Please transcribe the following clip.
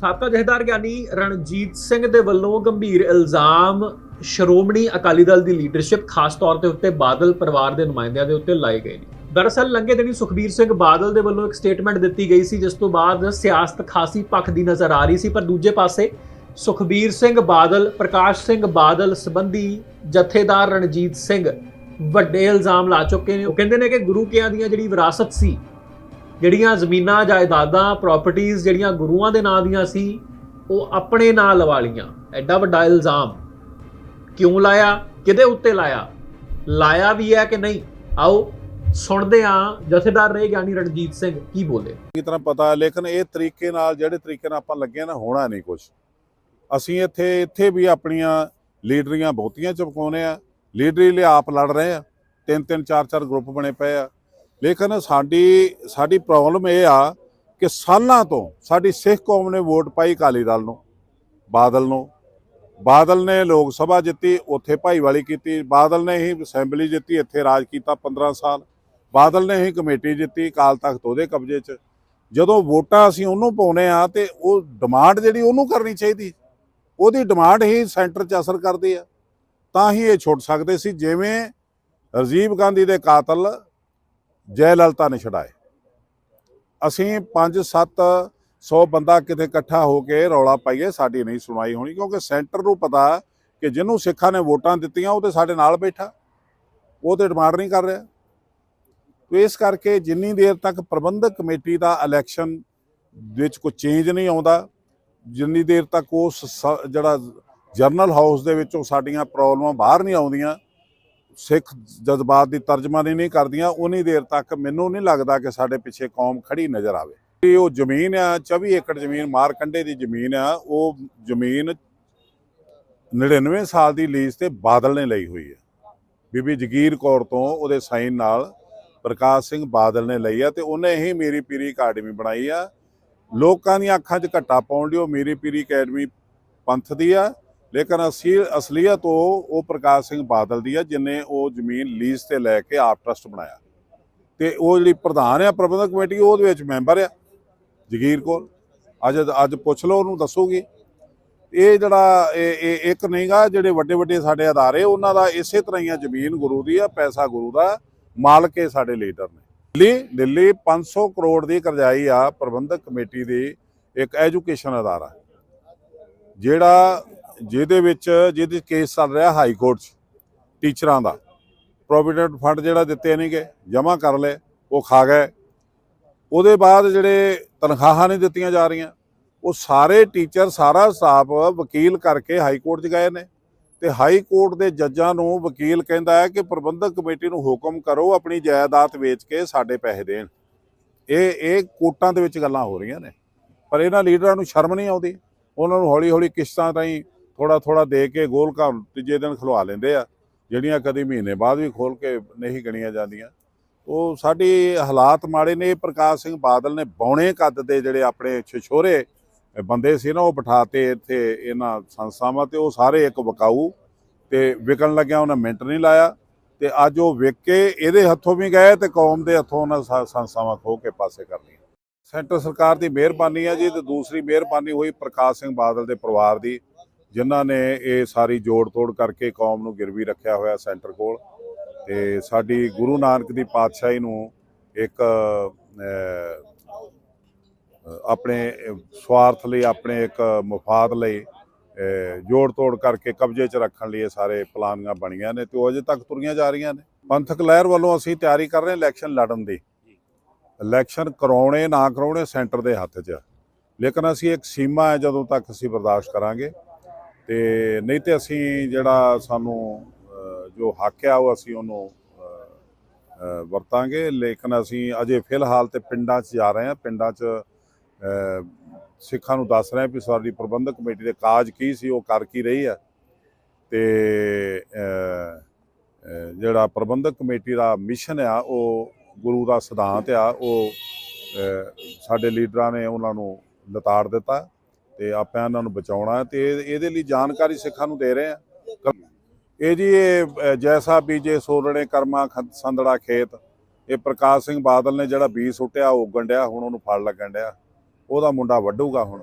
ਸਾਬਕਾ ਜਥੇਦਾਰ ਗਿਆਨੀ ਰਣਜੀਤ ਸਿੰਘ ਦੇ ਵੱਲੋਂ ਗੰਭੀਰ ਇਲਜ਼ਾਮ ਸ਼੍ਰੋਮਣੀ ਅਕਾਲੀ ਦਲ ਦੀ ਲੀਡਰਸ਼ਿਪ ਖਾਸ ਤੌਰ ਤੇ ਉੱਤੇ ਬਾਦਲ ਪਰਿਵਾਰ ਦੇ ਨੁਮਾਇੰਦਿਆਂ ਦੇ ਉੱਤੇ ਲਾਏ ਗਏ ਨੇ। ਦਰਅਸਲ, ਲੰਘੇ ਦਿਨੀ ਸੁਖਬੀਰ ਸਿੰਘ ਬਾਦਲ ਦੇ ਵੱਲੋਂ ਇੱਕ ਸਟੇਟਮੈਂਟ ਦਿੱਤੀ ਗਈ ਸੀ, ਜਿਸ ਤੋਂ ਬਾਅਦ ਸਿਆਸਤ ਖਾਸੀ ਪੱਖ ਦੀ ਨਜ਼ਰ ਆ ਰਹੀ ਸੀ, ਪਰ ਦੂਜੇ ਪਾਸੇ ਸੁਖਬੀਰ ਸਿੰਘ ਬਾਦਲ, ਪ੍ਰਕਾਸ਼ ਸਿੰਘ ਬਾਦਲ ਸੰਬੰਧੀ ਜਥੇਦਾਰ ਰਣਜੀਤ ਸਿੰਘ ਵੱਡੇ ਇਲਜ਼ਾਮ ਲਾ ਚੁੱਕੇ ਨੇ। ਉਹ ਕਹਿੰਦੇ ਨੇ ਕਿ ਗੁਰੂ ਕਿਆਂ ਦੀਆਂ ਜਿਹੜੀ ਵਿਰਾਸਤ ਸੀ ਜਿਹੜੀਆਂ ਜ਼ਮੀਨਾਂ, ਜਾਇਦਾਦਾਂ ਪ੍ਰਾਪਰਟੀਆਂ ਜਿਹੜੀਆਂ ਗੁਰੂਆਂ ਦੇ ਨਾਂ ਦੀਆਂ ਸੀ, ਉਹ ਆਪਣੇ ਨਾਂ ਲਵਾ ਲੀਆਂ ਐਡਾ ਵੱਡਾ ਇਲਜ਼ਾਮ। ਕਿਉਂ ਲਾਇਆ? ਕਿਹਦੇ ਉੱਤੇ ਲਾਇਆ? ਲਾਇਆ ਵੀ ਹੈ ਕਿ ਨਹੀਂ? ਆਓ, ਸੁਣਦੇ ਹਾਂ। ਜਥੇਦਾਰ ਰਹੇ ਗਿਆਨੀ ਰਣਜੀਤ ਸਿੰਘ, ਕੀ ਬੋਲੇ? ਕੀ ਤਰ੍ਹਾਂ ਪਤਾ, ਲੇਕਿਨ ਇਹ ਤਰੀਕੇ ਨਾਲ, ਜਿਹੜੇ ਤਰੀਕੇ ਨਾਲ ਆਪਾਂ ਲੱਗੇ ਨਾ, ਹੋਣਾ ਨਹੀਂ ਕੁਝ ਅਸੀਂ ਇੱਥੇ ਇੱਥੇ ਵੀ ਆਪਣੀਆਂ ਲੀਡਰੀਆਂ ਬਹੁਤੀਆਂ ਚਮਕਾਉਨੇ ਆ ਲੀਡਰੀ ਲਈ ਆਪ ਲੜ ਰਹੇ ਆ ਤਿੰਨ ਤਿੰਨ ਚਾਰ ਚਾਰ ਗਰੁੱਪ ਬਣੇ ਪਏ ਆ। ਲੇਕਿਨ ਸਾਡੀ ਸਾਡੀ ਪ੍ਰੋਬਲਮ ਇਹ ਆ ਕਿ ਸਾਲਾਂ ਤੋਂ ਸਾਡੀ ਸਿੱਖ ਕੌਮ ਨੇ ਵੋਟ ਪਾਈ ਅਕਾਲੀ ਦਲ ਨੂੰ, ਬਾਦਲ ਨੂੰ। ਬਾਦਲ ਨੇ ਲੋਕ ਸਭਾ ਜਿੱਤੀ, ਉੱਥੇ ਭਾਈਵਾਲੀ ਕੀਤੀ। ਬਾਦਲ ਨੇ ਹੀ ਅਸੈਂਬਲੀ ਜਿੱਤੀ, ਇੱਥੇ ਰਾਜ ਕੀਤਾ 15 ਸਾਲ। ਬਾਦਲ ਨੇ ਹੀ ਕਮੇਟੀ ਜਿੱਤੀ ਅਕਾਲ ਤਖਤ ਉਹਦੇ ਕਬਜ਼ੇ 'ਚ। ਜਦੋਂ ਵੋਟਾਂ ਅਸੀਂ ਉਹਨੂੰ ਪਾਉਨੇ ਆ ਤੇ ਉਹ ਡਿਮਾਂਡ ਜਿਹੜੀ ਉਹਨੂੰ ਕਰਨੀ ਚਾਹੀਦੀ, ਉਹਦੀ ਡਿਮਾਂਡ ਹੀ ਸੈਂਟਰ 'ਚ ਅਸਰ ਕਰਦੀ ਆ। ਤਾਂ ਹੀ ਇਹ ਛੁੱਟ ਸਕਦੇ ਸੀ। ਜਿਵੇਂ ਰਾਜੀਵ ਗਾਂਧੀ ਦੇ ਕਾਤਲ ਜੈ ਲਲਿਤਾ ਨੇ ਛਡਾਏ। ਅਸੀਂ 5-7 100 ਬੰਦਾ ਕਿਤੇ ਇਕੱਠਾ ਹੋ ਕੇ ਰੌਲਾ ਪਾਈਏ, ਸਾਡੀ ਨਹੀਂ ਸੁਣਵਾਈ ਹੋਣੀ, ਕਿਉਂਕਿ ਸੈਂਟਰ ਨੂੰ ਪਤਾ ਕਿ ਜਿਹਨੂੰ ਸਿੱਖਾਂ ਨੇ ਵੋਟਾਂ ਦਿੱਤੀਆਂ, ਉਹ ਤੇ ਸਾਡੇ ਨਾਲ ਬੈਠਾ। ਉਹ ਤੇ ਡਿਮਾਂਡ ਨਹੀਂ ਕਰ ਰਿਹਾ। ਤੇ ਇਸ ਕਰਕੇ ਜਿੰਨੀ ਦੇਰ ਤੱਕ ਪ੍ਰਬੰਧਕ ਕਮੇਟੀ ਦਾ ਇਲੈਕਸ਼ਨ ਵਿੱਚ ਕੋਈ ਚੇਂਜ ਨਹੀਂ ਆਉਂਦਾ, ਜਿੰਨੀ ਦੇਰ ਤੱਕ ਉਹ ਸ- ਜਿਹੜਾ ਜਰਨਲ ਹਾਊਸ ਦੇ ਵਿੱਚੋਂ ਸਾਡੀਆਂ ਪ੍ਰੋਬਲਮਾਂ ਬਾਹਰ ਨਹੀਂ ਆਉਂਦੀਆਂ ਸਿੱਖ ਜਜ਼ਬਾਤ ਦੀ ਤਰਜਮਾਨੀ ਨਹੀਂ ਕਰਦੀਆਂ, ਉਨੀ ਦੇਰ ਤੱਕ ਮੈਨੂੰ ਨਹੀਂ ਲੱਗਦਾ ਕਿ ਸਾਡੇ ਪਿੱਛੇ ਕੌਮ ਖੜੀ ਨਜ਼ਰ ਆਵੇ। ਇਹ ਉਹ ਜ਼ਮੀਨ ਆ 24 ਏਕੜ ਜ਼ਮੀਨ, ਮਾਰਕੰਡੇ ਦੀ ਜ਼ਮੀਨ ਆ, ਉਹ ਜ਼ਮੀਨ 99 ਸਾਲ ਦੀ ਲੀਜ਼ ਤੇ ਬਾਦਲ ਨੇ ਲਈ ਹੋਈ ਹੈ ਬੀਬੀ ਜਗੀਰ ਕੌਰ ਤੋਂ ਉਹਦੇ ਸਾਈਨ ਨਾਲ ਪ੍ਰਕਾਸ਼ ਸਿੰਘ ਬਾਦਲ ਨੇ ਲਈ ਆ ਤੇ ਉਹਨੇ ਹੀ ਮੇਰੀ ਪੀਰੀ ਅਕੈਡਮੀ ਬਣਾਈ ਆ। ਲੋਕਾਂ ਦੀਆਂ ਅੱਖਾਂ 'ਚ ਘੱਟਾ ਪਾਉਣ ਲਈ ਉਹ ਮੇਰੀ ਪੀਰੀ ਅਕੈਡਮੀ ਪੰਥ ਦੀ ਆ। ਲੇਕਿਨ ਅਸਲੀ ਅਸਲੀਅਤ ਉਹ ਉਹ ਪ੍ਰਕਾਸ਼ ਸਿੰਘ ਬਾਦਲ ਦੀ ਆ, ਜਿਨੇ ਉਹ ਜ਼ਮੀਨ ਲੀਜ਼ ਤੇ ਲੈ ਕੇ ਆਪ ਟਰਸਟ ਬਣਾਇਆ। ਤੇ ਉਹ ਜਿਹੜੀ ਪ੍ਰਧਾਨ ਆ, ਪ੍ਰਬੰਧਕ ਕਮੇਟੀ, ਉਹਦੇ ਵਿੱਚ ਮੈਂਬਰ ਆ, ਜਗੀਰ ਕੌਰ। ਅੱਜ ਅੱਜ ਪੁੱਛ ਲਓ, ਉਹਨੂੰ ਦੱਸੋਗੇ। ਇਹ ਜਿਹੜਾ, ਇਹ ਇਹ, ਇੱਕ ਨਹੀਂਗਾ ਜਿਹੜੇ ਵੱਡੇ ਵੱਡੇ ਸਾਡੇ ਅਦਾਰੇ, ਉਹਨਾਂ ਦਾ ਇਸੇ ਤਰ੍ਹਾਂ ਹੀ ਆ, ਜ਼ਮੀਨ ਗੁਰੂ ਦੀ ਆ, ਪੈਸਾ ਗੁਰੂ ਦਾ, ਮਾਲਕ ਇਹ ਸਾਡੇ ਲੀਡਰ ਨੇ। ਦਿੱਲੀ ਦਿੱਲੀ 500 ਕਰੋੜ ਦੀ ਕਰਜ਼ਾਈ ਆ, ਪ੍ਰਬੰਧਕ ਕਮੇਟੀ ਦੀ ਇੱਕ ਐਜੂਕੇਸ਼ਨ ਅਦਾਰਾ। ਜਿਹੜਾ ਜਿਹਦੇ ਵਿੱਚ, ਜਿਹਦੇ ਕੇਸ ਚੱਲ ਰਿਹਾ ਹਾਈ ਕੋਰਟ 'ਚ ਟੀਚਰਾਂ ਦਾ। ਪ੍ਰੋਵੀਡੈਂਟ ਫੰਡ ਜਿਹੜਾ ਦਿੱਤੇ ਨਹੀਂ ਗਏ ਜਮ੍ਹਾਂ ਕਰ ਲਏ, ਉਹ ਖਾ ਗਏ। ਉਹਦੇ ਬਾਅਦ ਜਿਹੜੇ ਤਨਖਾਹਾਂ ਨਹੀਂ ਦਿੱਤੀਆਂ ਜਾ ਰਹੀਆਂ, ਉਹ ਸਾਰੇ ਟੀਚਰ ਸਾਰਾ ਸਟਾਫ ਵਕੀਲ ਕਰਕੇ ਹਾਈ ਕੋਰਟ 'ਚ ਗਏ ਨੇ। ਤੇ ਹਾਈ ਕੋਰਟ ਦੇ ਜੱਜਾਂ ਨੂੰ ਵਕੀਲ ਕਹਿੰਦਾ ਹੈ ਕਿ ਪ੍ਰਬੰਧਕ ਕਮੇਟੀ ਨੂੰ ਹੁਕਮ ਕਰੋ, ਆਪਣੀ ਜਾਇਦਾਦ ਵੇਚ ਕੇ ਸਾਡੇ ਪੈਸੇ ਦੇਣ। ਇਹ ਇਹ ਕੋਰਟਾਂ ਦੇ ਵਿੱਚ ਗੱਲਾਂ ਹੋ ਰਹੀਆਂ ਨੇ। ਪਰ ਇਹਨਾਂ ਲੀਡਰਾਂ ਨੂੰ ਸ਼ਰਮ ਨਹੀਂ ਆਉਂਦੀ। ਉਹਨਾਂ ਨੂੰ ਹੌਲੀ ਹੌਲੀ ਕਿਸ਼ਤਾਂ ਰਾਹੀਂ ਥੋੜਾ ਥੋੜਾ ਦੇ ਕੇ ਗੋਲ ਘਰ ਤੀਜੇ ਦਿਨ ਖਲਵਾ ਲੈਂਦੇ ਆ। ਜਿਹੜੀਆਂ ਕਦੀ ਮਹੀਨੇ ਬਾਅਦ ਵੀ ਖੋਲ ਕੇ ਨਹੀਂ ਗਣੀਆਂ ਜਾਂਦੀਆਂ। ਉਹ ਸਾਡੀ ਹਾਲਾਤ ਮਾੜੇ ਨੇ, ਪ੍ਰਕਾਸ਼ ਸਿੰਘ ਬਾਦਲ ਨੇ ਬੌਣੇ ਕੱਦ ਦੇ ਜਿਹੜੇ ਆਪਣੇ ਛਛੋਰੇ ਬੰਦੇ ਸੀ ਨਾ, ਉਹ ਬਿਠਾਤੇ ਇੱਥੇ ਇਹਨਾਂ ਸੰਸਥਾਵਾਂ ਤੇ, ਉਹ ਸਾਰੇ ਇੱਕ ਵਕਾਊ ਤੇ ਵਿਕਣ ਲੱਗਿਆ ਉਹਨਾਂ ਮਿੰਟ ਨਹੀਂ ਲਾਇਆ। ਤੇ ਅੱਜ ਉਹ ਵਿਕ ਕੇ ਇਹਦੇ ਹੱਥੋਂ ਵੀ ਗਏ ਤੇ ਕੌਮ ਦੇ ਹੱਥੋਂ ਉਹਨਾਂ ਸੰ- ਸੰਸਥਾਵਾਂ ਖੋ ਕੇ ਪਾਸੇ ਕਰ ਲਈਆਂ। ਸੈਂਟਰ ਸਰਕਾਰ ਦੀ ਮਿਹਰਬਾਨੀ ਹੈ ਜੀ ਤੇ ਦੂਸਰੀ ਮਿਹਰਬਾਨੀ ਹੋਈ ਪ੍ਰਕਾਸ਼ ਸਿੰਘ ਬਾਦਲ ਦੇ ਪਰਿਵਾਰ ਦੀ। ਜਿਨ੍ਹਾਂ ਨੇ ਇਹ ਸਾਰੀ ਜੋੜ ਤੋੜ ਕਰਕੇ ਕੌਮ ਨੂੰ ਗਿਰਵੀ ਰੱਖਿਆ ਹੋਇਆ ਸੈਂਟਰ ਕੋਲ ਤੇ ਸਾਡੀ ਗੁਰੂ ਨਾਨਕ ਦੀ ਪਾਤਸ਼ਾਹੀ ਨੂੰ ਇੱਕ ਆਪਣੇ ਸਵਾਰਥ ਲਈ, ਆਪਣੇ ਇੱਕ ਮਫਾਦ ਲਈ ਜੋੜ ਤੋੜ ਕਰਕੇ ਕਬਜ਼ੇ 'ਚ ਰੱਖਣ ਲਈ ਇਹ ਸਾਰੇ ਪਲਾਨਾਂ ਬਣੀਆਂ ਨੇ ਤੇ ਉਹ ਅਜੇ ਤੱਕ ਤੁਰੀਆਂ ਜਾ ਰਹੀਆਂ ਨੇ। ਪੰਥਕ ਲਹਿਰ ਵੱਲੋਂ ਅਸੀਂ ਤਿਆਰੀ ਕਰ ਰਹੇ ਇਲੈਕਸ਼ਨ ਲੜਨ ਦੀ। ਇਲੈਕਸ਼ਨ ਕਰਾਉਣੇ, ਨਾ ਕਰਾਉਣੇ ਸੈਂਟਰ ਦੇ ਹੱਥ 'ਚ ਲੇਕਿਨ ਅਸੀਂ ਇੱਕ ਸੀਮਾ ਹੈ ਜਦੋਂ ਤੱਕ ਅਸੀਂ ਬਰਦਾਸ਼ਤ ਕਰਾਂਗੇ। ਤੇ ਨਹੀਂ ਤੇ ਅਸੀਂ ਜਿਹੜਾ ਸਾਨੂੰ ਜੋ ਹੱਕ ਆ ਉਹ ਅਸੀਂ ਉਹਨੂੰ ਵਰਤਾਂਗੇ। ਲੇਕਿਨ ਅਸੀਂ ਅਜੇ ਫਿਲਹਾਲ ਤੇ ਪਿੰਡਾਂ 'ਚ ਜਾ ਰਹੇ ਹਾਂ। ਪਿੰਡਾਂ 'ਚ ਸਿੱਖਾਂ ਨੂੰ ਦੱਸ ਰਹੇ ਹਾਂ ਵੀ ਸਾਡੀ ਪ੍ਰਬੰਧਕ ਕਮੇਟੀ ਦੇ ਕਾਜ ਕੀ ਸੀ, ਉਹ ਕਰ ਕੀ ਰਹੀ ਆ ਤੇ ਜਿਹੜਾ ਪ੍ਰਬੰਧਕ ਕਮੇਟੀ ਦਾ ਮਿਸ਼ਨ ਆ, ਉਹ ਗੁਰੂ ਦਾ ਸਿਧਾਂਤ ਆ, ਉਹ ਸਾਡੇ ਲੀਡਰਾਂ ਨੇ ਉਹਨਾਂ ਨੂੰ ਲਤਾੜ ਦਿੱਤਾ। ਤੇ ਆਪਾਂ ਇਹਨਾਂ ਨੂੰ ਬਚਾਉਣਾ ਹੈ ਤੇ ਇਹ- ਇਹਦੇ ਲਈ ਜਾਣਕਾਰੀ ਸਿੱਖਾਂ ਨੂੰ ਦੇ ਰਹੇ ਆ ਇਹ ਜੀ, ਇਹ ਜੈਸਾ ਬੀਜੇ ਸੋਰਣੇ ਕਰਮਾ ਖੰ- ਸੰਦੜਾ ਖੇਤ, ਇਹ ਪ੍ਰਕਾਸ਼ ਸਿੰਘ ਬਾਦਲ ਨੇ ਜਿਹੜਾ ਬੀਜ ਸੁੱਟਿਆ, ਉਹ ਉੱਗਣ ਡਿਆ, ਹੁਣ ਉਹਨੂੰ ਫਲ ਲੱਗਣ ਡਿਆ। ਉਹਦਾ ਮੁੰਡਾ ਵੱਢੂਗਾ ਹੁਣ।